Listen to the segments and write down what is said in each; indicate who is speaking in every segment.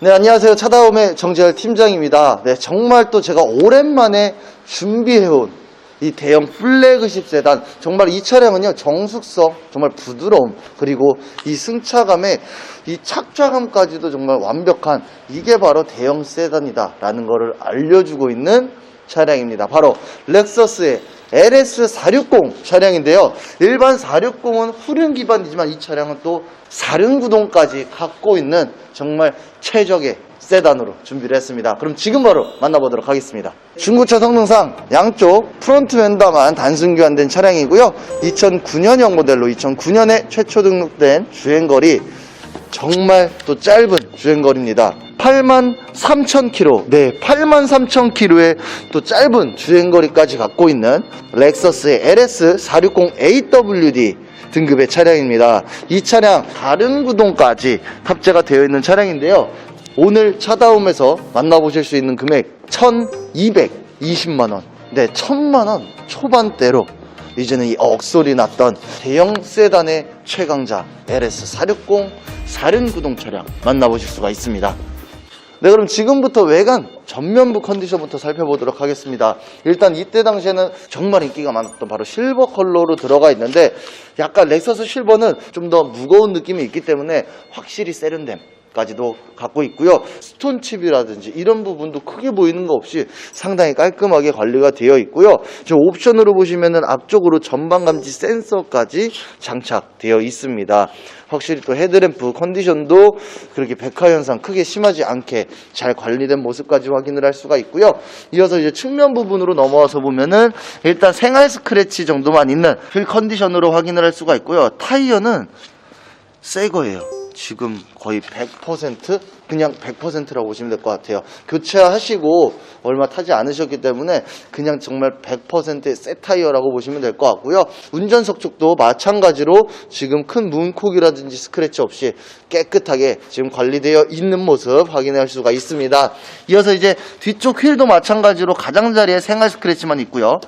Speaker 1: 네, 안녕하세요. 차다움의 정재열 팀장입니다. 네, 정말 또 제가 오랜만에 준비해온 이 대형 플래그십 세단. 정말 이 차량은요, 정숙성, 정말 부드러움, 그리고 이 승차감에 이 착좌감까지도 정말 완벽한 이게 바로 대형 세단이다라는 거를 알려주고 있는 차량입니다. 바로 렉서스의 LS460 차량인데요. 일반 460은 후륜 기반이지만 이 차량은 또 사륜 구동까지 갖고 있는 정말 최적의 세단으로 준비를 했습니다. 그럼 지금 바로 만나보도록 하겠습니다. 중고차 성능상 양쪽 프론트 휀다만 단순 교환된 차량이고요. 2009년형 모델로 2009년에 최초 등록된 주행거리 정말 또 짧은 주행거리입니다. 8만 3천 킬로, 네, 8만 3천 킬로의 또 짧은 주행거리까지 갖고 있는 렉서스의 LS460AWD 등급의 차량입니다. 이 차량 다른 구동까지 탑재가 되어 있는 차량인데요. 오늘 차다움에서 만나보실 수 있는 금액 1220만원. 네, 1000만원 초반대로 이제는 이 억소리 났던 대형 세단의 최강자 LS460 사륜 구동 차량 만나보실 수가 있습니다. 네, 그럼 지금부터 외관 전면부 컨디션부터 살펴보도록 하겠습니다. 일단 이때 당시에는 정말 인기가 많았던 바로 실버 컬러로 들어가 있는데 약간 렉서스 실버는 좀 더 무거운 느낌이 있기 때문에 확실히 세련됨. 까지도 갖고 있고요. 스톤 칩이라든지 이런 부분도 크게 보이는 거 없이 상당히 깔끔하게 관리가 되어 있고요. 저 옵션으로 보시면은 앞쪽으로 전방 감지 센서까지 장착되어 있습니다. 확실히 또 헤드램프 컨디션도 그렇게 백화 현상 크게 심하지 않게 잘 관리된 모습까지 확인을 할 수가 있고요. 이어서 이제 측면 부분으로 넘어와서 보면은 일단 생활 스크래치 정도만 있는 휠 컨디션으로 확인을 할 수가 있고요. 타이어는 새 거예요. 지금 거의 100% 그냥 100%라고 보시면 될 것 같아요. 교체하시고 얼마 타지 않으셨기 때문에 그냥 정말 100%의 새 타이어라고 보시면 될 것 같고요. 운전석 쪽도 마찬가지로 지금 큰 문콕이라든지 스크래치 없이 깨끗하게 지금 관리되어 있는 모습 확인할 수가 있습니다. 이어서 이제 뒤쪽 휠도 마찬가지로 가장자리에 생활 스크래치만 있고요.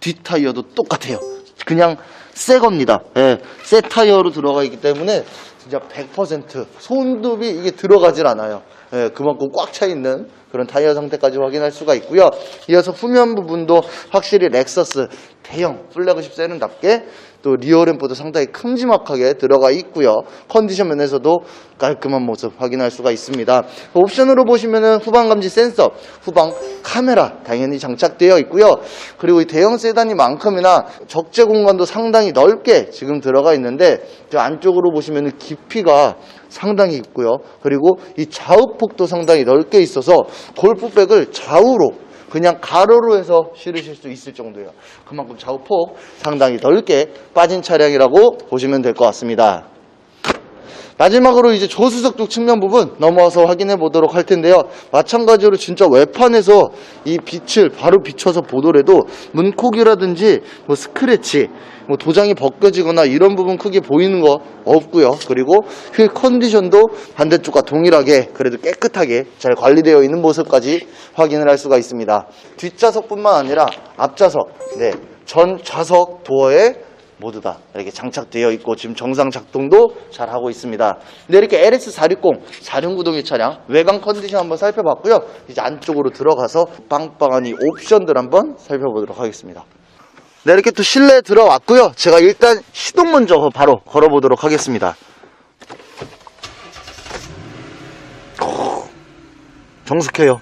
Speaker 1: 뒷 타이어도 똑같아요. 그냥 새 겁니다. 예, 새 타이어로 들어가 있기 때문에 진짜 100% 손톱이 이게 들어가질 않아요. 예, 그만큼 꽉 차 있는 그런 타이어 상태까지 확인할 수가 있고요. 이어서 후면 부분도 확실히 렉서스 대형 플래그십 세련답게 또 리어램프도 상당히 큼지막하게 들어가 있고요. 컨디션 면에서도 깔끔한 모습 확인할 수가 있습니다. 옵션으로 보시면은 후방 감지 센서, 후방 카메라 당연히 장착되어 있고요. 그리고 이 대형 세단이만큼이나 적재 공간도 상당히 넓게 지금 들어가 있는데 저 안쪽으로 보시면은 깊이가 상당히 있고요. 그리고 이 좌우폭도 상당히 넓게 있어서 골프백을 좌우로 그냥 가로로 해서 실으실 수 있을 정도예요. 그만큼 좌우폭 상당히 넓게 빠진 차량이라고 보시면 될 것 같습니다. 마지막으로 이제 조수석 쪽 측면 부분 넘어와서 확인해 보도록 할 텐데요. 마찬가지로 진짜 외판에서 이 빛을 바로 비춰서 보더라도 문콕이라든지 뭐 스크래치, 뭐 도장이 벗겨지거나 이런 부분 크게 보이는 거 없고요. 그리고 휠 컨디션도 반대쪽과 동일하게 그래도 깨끗하게 잘 관리되어 있는 모습까지 확인을 할 수가 있습니다. 뒷좌석뿐만 아니라 앞좌석, 네, 전 좌석 도어에 모두 다 이렇게 장착되어 있고 지금 정상 작동도 잘 하고 있습니다. 네, 이렇게 LS460 사륜구동의 차량 외관 컨디션 한번 살펴봤고요. 이제 안쪽으로 들어가서 빵빵한 이 옵션들 한번 살펴보도록 하겠습니다. 네, 이렇게 또 실내에 들어왔고요. 제가 일단 시동 먼저 바로 걸어보도록 하겠습니다. 오, 정숙해요.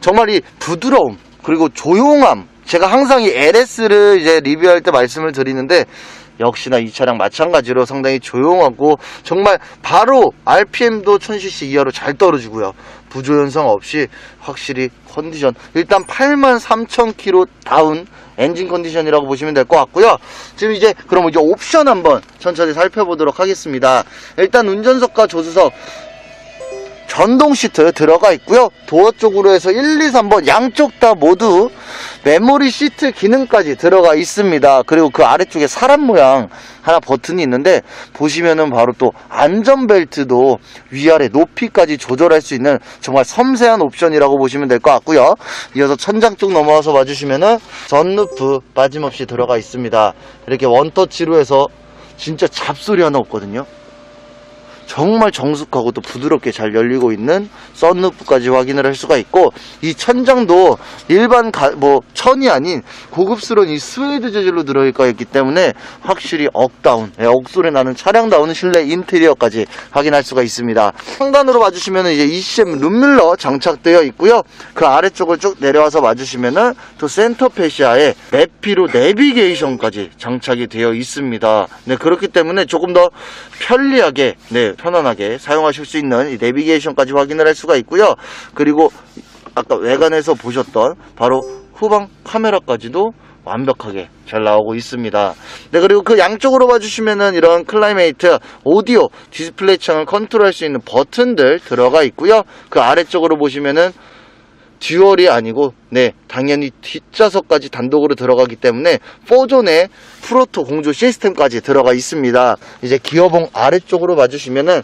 Speaker 1: 정말 이 부드러움 그리고 조용함 제가 항상 이 LS를 이제 리뷰할 때 말씀을 드리는데 역시나 이 차량 마찬가지로 상당히 조용하고 정말 바로 RPM도 1000cc 이하로 잘 떨어지고요. 부조 현상 없이 확실히 컨디션 일단 83,000km 다운 엔진 컨디션이라고 보시면 될 것 같고요. 지금 이제 그럼 이제 옵션 한번 천천히 살펴보도록 하겠습니다. 일단 운전석과 조수석 전동 시트 들어가 있고요. 도어 쪽으로 해서 1, 2, 3번 양쪽 다 모두 메모리 시트 기능까지 들어가 있습니다. 그리고 그 아래쪽에 사람 모양 하나 버튼이 있는데 보시면은 바로 또 안전벨트도 위아래 높이까지 조절할 수 있는 정말 섬세한 옵션이라고 보시면 될 것 같고요. 이어서 천장 쪽 넘어와서 봐주시면은 전루프 빠짐없이 들어가 있습니다. 이렇게 원터치로 해서 진짜 잡소리 하나 없거든요. 정말 정숙하고 또 부드럽게 잘 열리고 있는 썬루프까지 확인을 할 수가 있고 이 천장도 일반 가- 뭐 천이 아닌 고급스러운 이 스웨이드 재질로 들어가 있기 때문에 확실히 억다운 예, 억소리 나는 차량다운 실내 인테리어까지 확인할 수가 있습니다. 상단으로 봐주시면 이제 ECM 룸밀러 장착되어 있고요. 그 아래쪽을 쭉 내려와서 봐주시면은 또 센터 페시아에 내피로 내비게이션까지 장착이 되어 있습니다. 네 그렇기 때문에 조금 더 편리하게 네 편안하게 사용하실 수 있는 이 내비게이션까지 확인을 할 수가 있고요. 그리고 아까 외관에서 보셨던 바로 후방 카메라까지도 완벽하게 잘 나오고 있습니다. 네, 그리고 그 양쪽으로 봐주시면은 이런 클라이메이트 오디오 디스플레이 창을 컨트롤 할 수 있는 버튼들 들어가 있고요. 그 아래쪽으로 보시면은 듀얼이 아니고 네 당연히 뒷좌석까지 단독으로 들어가기 때문에 4존의 프로토 공조 시스템까지 들어가 있습니다. 이제 기어봉 아래쪽으로 봐주시면은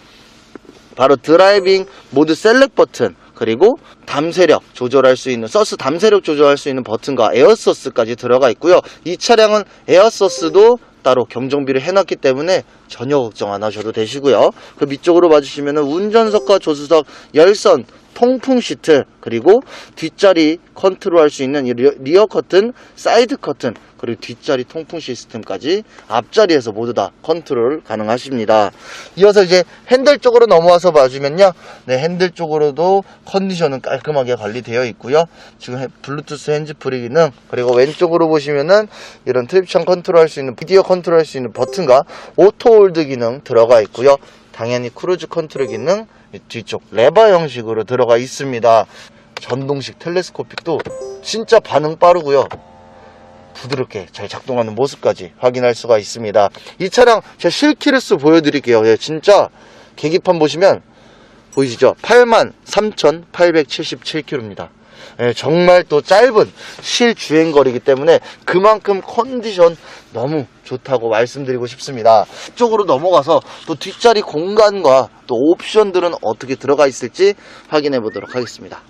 Speaker 1: 바로 드라이빙 모드 셀렉 버튼 그리고 담세력 조절할 수 있는 서스 담세력 조절할 수 있는 버튼과 에어서스까지 들어가 있고요. 이 차량은 에어서스도 따로 경정비를 해놨기 때문에 전혀 걱정 안 하셔도 되시고요. 그 밑쪽으로 봐주시면 운전석과 조수석 열선 통풍 시트 그리고 뒷자리 컨트롤할 수 있는 리어 커튼 사이드 커튼 그리고 뒷자리 통풍 시스템까지 앞자리에서 모두 다 컨트롤 가능하십니다. 이어서 이제 핸들 쪽으로 넘어와서 봐주면요. 네 핸들 쪽으로도 컨디션은 깔끔하게 관리되어 있고요. 지금 해- 블루투스 핸즈프리 기능 그리고 왼쪽으로 보시면은 이런 트립션 컨트롤할 수 있는 비디오 컨트롤할 수 있는 버튼과 오토 홀드 기능 들어가 있고요. 당연히 크루즈 컨트롤 기능 이 뒤쪽 레버 형식으로 들어가 있습니다. 전동식 텔레스코픽도 진짜 반응 빠르고요 부드럽게 잘 작동하는 모습까지 확인할 수가 있습니다. 이 차량 제 실키로스 보여드릴게요. 예, 진짜 계기판 보시면 보이시죠? 83,877km입니다. 예, 정말 또 짧은 실주행거리이기 때문에 그만큼 컨디션 너무 좋다고 말씀드리고 싶습니다. 이쪽으로 넘어가서 또 뒷자리 공간과 또 옵션들은 어떻게 들어가 있을지 확인해 보도록 하겠습니다.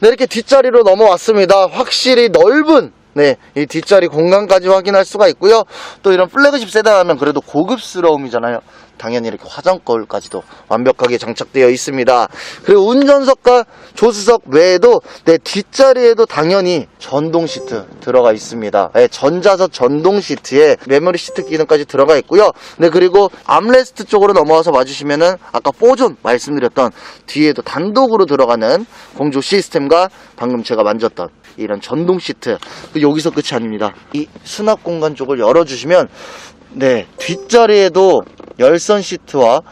Speaker 1: 네, 이렇게 뒷자리로 넘어왔습니다. 확실히 넓은 네, 이 뒷자리 공간까지 확인할 수가 있고요. 또 이런 플래그십 세단 하면 그래도 고급스러움이잖아요. 당연히 이렇게 화장 거울까지도 완벽하게 장착되어 있습니다. 그리고 운전석과 조수석 외에도 내 뒷자리에도 당연히 전동 시트 들어가 있습니다. 네, 전자석 전동 시트에 메모리 시트 기능까지 들어가 있고요. 네, 그리고 암레스트 쪽으로 넘어와서 봐주시면은 아까 4존 말씀드렸던 뒤에도 단독으로 들어가는 공조 시스템과 방금 제가 만졌던 이런 전동 시트 그 여기서 끝이 아닙니다. 이 수납 공간 쪽을 열어주시면 네 뒷자리에도 열선 시트와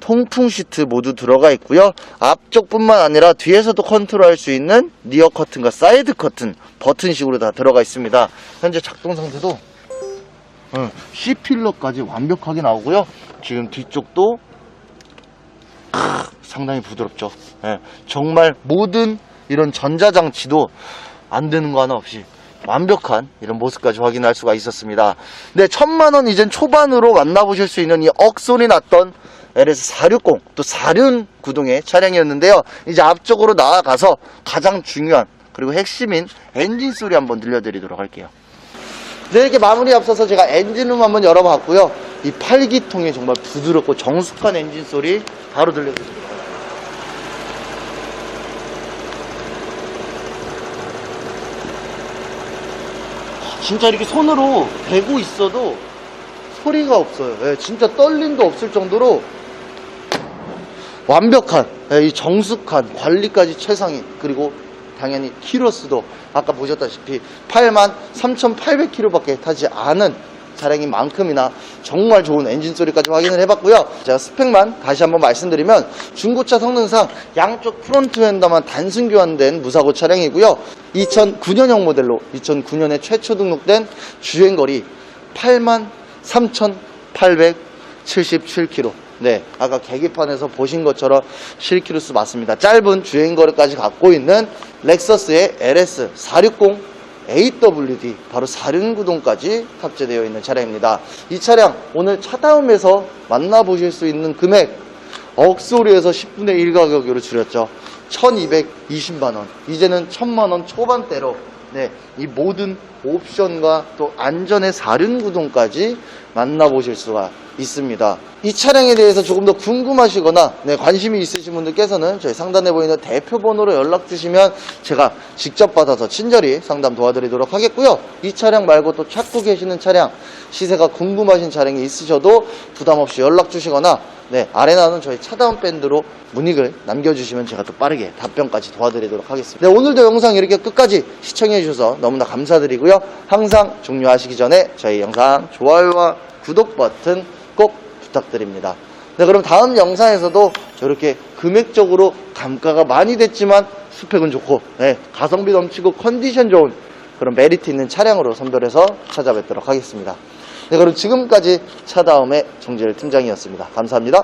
Speaker 1: 통풍 시트 모두 들어가 있고요. 앞쪽뿐만 아니라 뒤에서도 컨트롤할 수 있는 리어 커튼과 사이드 커튼 버튼식으로 다 들어가 있습니다. 현재 작동 상태도 응, C 필러까지 완벽하게 나오고요. 지금 뒤쪽도 크, 상당히 부드럽죠. 예, 정말 모든 이런 전자장치도 안 되는 거 하나 없이 완벽한 이런 모습까지 확인할 수가 있었습니다. 네, 천만 원 이젠 초반으로 만나보실 수 있는 이 억소리 났던 LS460 또 4륜 구동의 차량이었는데요. 이제 앞쪽으로 나아가서 가장 중요한 그리고 핵심인 엔진 소리 한번 들려드리도록 할게요. 네, 이렇게 마무리 앞서서 제가 엔진룸 한번 열어봤고요. 이 팔기통이 정말 부드럽고 정숙한 엔진 소리 바로 들려드릴게요. 진짜 이렇게 손으로 대고 있어도 소리가 없어요. 예, 진짜 떨림도 없을 정도로 완벽한 예, 이 정숙한 관리까지 최상인 그리고 당연히 키로수도 아까 보셨다시피 8만 3,800km밖에 타지 않은 차량인 만큼이나 정말 좋은 엔진 소리까지 확인을 해봤고요. 제가 스펙만 다시 한번 말씀드리면 중고차 성능상 양쪽 프론트 휀더만 단순 교환된 무사고 차량이고요. 2009년형 모델로 2009년에 최초 등록된 주행거리 8만 3,877km. 네, 아까 계기판에서 보신 것처럼 실키루스 맞습니다. 짧은 주행거리까지 갖고 있는 렉서스의 LS 460 AWD 바로 4륜구동까지 탑재되어 있는 차량입니다. 이 차량 오늘 차다움에서 만나보실 수 있는 금액 억소리에서 10분의 1 가격으로 줄였죠. 1220만원. 이제는 1000만원 초반대로 네, 이 모든 옵션과 또 안전의 사륜구동까지 만나보실 수가 있습니다. 이 차량에 대해서 조금 더 궁금하시거나 네, 관심이 있으신 분들께서는 저희 상단에 보이는 대표 번호로 연락 주시면 제가 직접 받아서 친절히 상담 도와드리도록 하겠고요. 이 차량 말고 또 찾고 계시는 차량, 시세가 궁금하신 차량이 있으셔도 부담 없이 연락 주시거나 네, 아래 나오는 저희 차다운 밴드로 문의글 남겨주시면 제가 또 빠르게 답변까지 도와드리도록 하겠습니다. 네, 오늘도 영상 이렇게 끝까지 시청해 주셔서 너무나 감사드리고요. 항상 종료하시기 전에 저희 영상 좋아요와 구독 버튼 꼭 부탁드립니다. 네, 그럼 다음 영상에서도 저렇게 금액적으로 감가가 많이 됐지만 스펙은 좋고 네, 가성비 넘치고 컨디션 좋은 그런 메리트 있는 차량으로 선별해서 찾아뵙도록 하겠습니다. 네, 그럼 지금까지 차다움의 정재일 팀장이었습니다. 감사합니다.